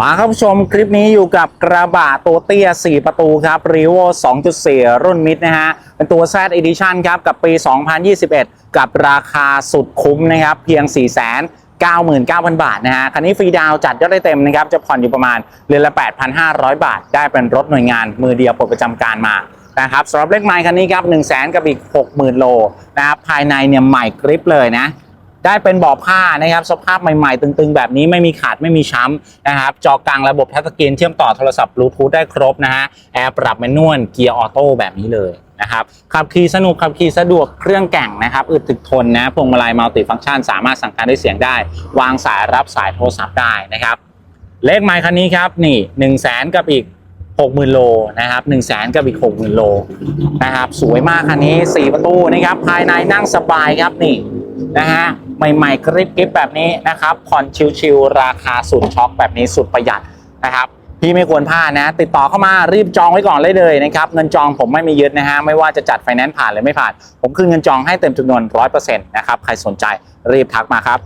มาครับผู้ชมคลิปนี้อยู่กับกระบะตัวเตี้ย 4 ประตูครับ r e v o 2.4 รุ่นมิดนะฮะ เป็นตัว Z Edition ครับกับปี 2021 กับราคาสุดคุ้มนะครับ เพียง4 9 9 0 0 0 บาทนะฮะ คันนี้ฟรีดาวจัดยอดได้เต็มนะครับ จะผ่อนอยู่ประมาณเดือนละ 8,500 บาท ได้เป็นรถหน่วยงานมือเดียวปลดประจำการมานะครับสำหรับเลขไมล์คันนี้ครับ 1 0 0 0 0 0กับอีก 60,000 โลนะครับภายในเนี่ยใหม่กริปเลยนะ ได้เป็นบาะผ้านะครับสภาพใหม่ๆ ตึงๆ แบบนี้ไม่มีขาดไม่มีช้ำนะครับจอกลางระบบทัชสกรีนเชื่อมต่อโทรศัพท์บลูทูธได้ครบนะฮะแอร์ปรับแมนนวลเกียร์ออโต้แบบนี้เลยนะครับขับขี่สนุกขับขี่สะดวกเครื่องแก่งนะครับอึดถึกทนนะพวงมาลัยมัลติฟังก์ชัน สามารถสั่งการด้วยเสียงได้ วางสายรับสายโทรศัพท์ได้นะครับ เลขไมล์คันนี้ครับนี่1 0 0 0 0แสนกับอีก 60,000 โลนะครับ1 0 0 0 0แสนกับอีก 60,000 โลนะครับสวยมากคันนี้ 4 ประตูนะครับภายในนั่งสบายครับนี่นะฮะ ใหม่ๆกริบกริบแบบนี้นะครับ ผ่อนชิวๆราคาสุดช็อคแบบนี้สุดประหยัดนะครับพี่ไม่ควรพลาดนะ ติดต่อเข้ามารีบจองไว้ก่อนเลยเลยนะครับ เงินจองผมไม่มียึดนะฮะ ไม่ว่าจะจัดไฟแนนซ์ผ่านหรือไม่ผ่าน ผมคืนเงินจองให้เต็มจำนวน100%นะครับ ใครสนใจรีบทักมาครับ